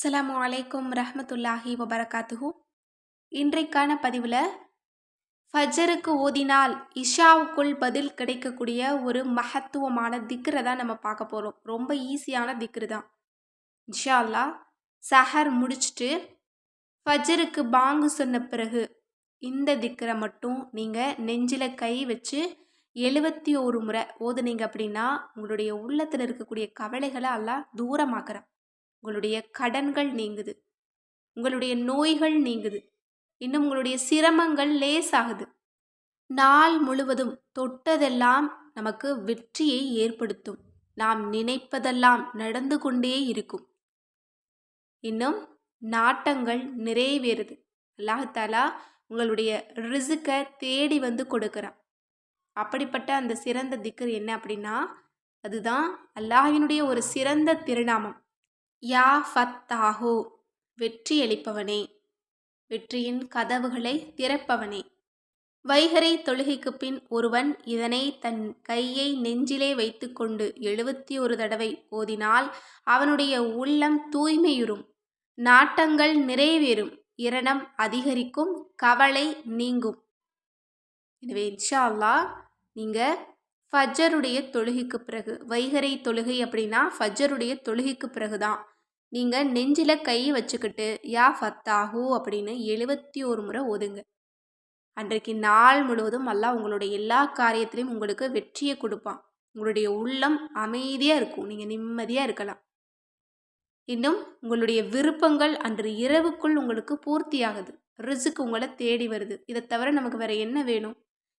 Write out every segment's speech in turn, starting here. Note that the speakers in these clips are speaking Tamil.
அஸ்லாம் அலைக்கும் ரஹமத்துல்லாஹி வபரகாத்துஹு. இன்றைக்கான பதிவில் ஃபஜருக்கு ஓதினால் இஷாவுக்குள் பதில் கிடைக்கக்கூடிய ஒரு மகத்துவமான திக்ரை தான் நம்ம பார்க்க போகிறோம் ரொம்ப ஈஸியான திக்ரு தான். இன்ஷா அல்லாஹ் சஹர் முடிச்சுட்டு ஃபஜருக்கு பாங்கு சொன்ன பிறகு இந்த திக்ரை மட்டும் நீங்கள் நெஞ்சில் கை வச்சு எழுபத்தி ஒரு முறை ஓதுனீங்க அப்படின்னா உங்களுடைய உள்ளத்தில் இருக்கக்கூடிய கவலைகளை எல்லாம் தூரமாக்குறேன். உங்களுடைய கடன்கள் நீங்குது. உங்களுடைய நோய்கள் நீங்குது. இன்னும் உங்களுடைய சிரமங்கள் லேசாகுது. நாள் முழுவதும் தொட்டதெல்லாம் நமக்கு வெற்றியை ஏற்படுத்தும். நாம் நினைப்பதெல்லாம் நடந்து கொண்டே இருக்கும். இன்னும் நாட்டங்கள் நிறைவேறுது. அல்லாஹாலா உங்களுடைய ரிசுக்கை தேடி வந்து கொடுக்குறான். அப்படிப்பட்ட அந்த சிறந்த திக்கர் என்ன அப்படின்னா அதுதான் அல்லாஹினுடைய ஒரு சிறந்த திருநாமம். யா ஃபத்தாஹோ வெற்றியளிப்பவனே வெற்றியின் கதவுகளை திறப்பவனே. வைகரை தொழுகைக்கு பின் ஒருவன் இதனை தன் கையை நெஞ்சிலே வைத்துக்கொண்டு எழுபத்தி ஒரு தடவை ஓதினால் அவனுடைய உள்ளம் தூய்மையுறும். நாட்டங்கள் நிறைவேறும். இரணம் அதிகரிக்கும். கவலை நீங்கும். எனவே இன்ஷா அல்லா நீங்கள் ஃபஜருடைய தொழுகைக்கு பிறகு வைகரை தொழுகை அப்படின்னா ஃபஜருடைய தொழுகைக்கு பிறகு தான் நீங்கள் நெஞ்சில் கை வச்சுக்கிட்டு யா ஃபத்தாஹூ அப்படின்னு எழுபத்தி ஒரு முறை ஓதுங்க. அன்றைக்கு நாள் முழுவதும் அல்லாஹ் உங்களுடைய எல்லா காரியத்திலையும் உங்களுக்கு வெற்றியை கொடுப்பான். உங்களுடைய உள்ளம் அமைதியாக இருக்கும். நீங்கள் நிம்மதியாக இருக்கலாம். இன்னும் உங்களுடைய விருப்பங்கள் அன்று இரவுக்குள் உங்களுக்கு பூர்த்தியாகுது. ரிசுக்கு உங்களை தேடி வருது. இதை தவிர நமக்கு வேறு என்ன வேணும்?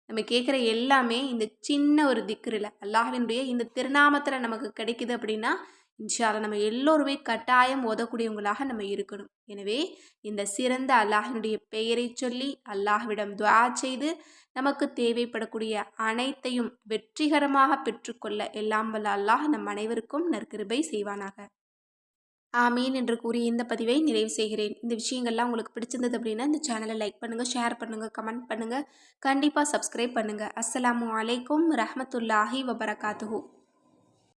நம்ம கேட்குற எல்லாமே இந்த சின்ன ஒரு திக்ரில். அல்லாஹினுடைய இந்த திருநாமத்தில் நமக்கு கிடைக்குது அப்படின்னா இன்ஷால நம்ம எல்லோருமே கட்டாயம் ஓதக்கூடியவங்களாக நம்ம இருக்கணும். எனவே இந்த சிறந்த அல்லாஹினுடைய பெயரை சொல்லி அல்லாஹ்விடம் துவா செய்து நமக்கு தேவைப்படக்கூடிய அனைத்தையும் வெற்றிகரமாக பெற்றுக்கொள்ள எல்லாம் வல்ல அல்லாஹ் நம் அனைவருக்கும் நற்கிருபை செய்வானாக. ஆமீன் என்று கூறி இந்த பதிவை நிறைவு செய்கிறேன். இந்த விஷயங்கள்லாம் உங்களுக்கு பிடிச்சிருந்தது அப்படின்னா இந்த சேனலை லைக் பண்ணுங்கள் ஷேர் பண்ணுங்கள் கமெண்ட் பண்ணுங்கள் கண்டிப்பாக சப்ஸ்கிரைப் பண்ணுங்கள் அஸ்லாம் வலைக்கம் ரஹமத்துல்லாஹி வபரகாத்துஹூ.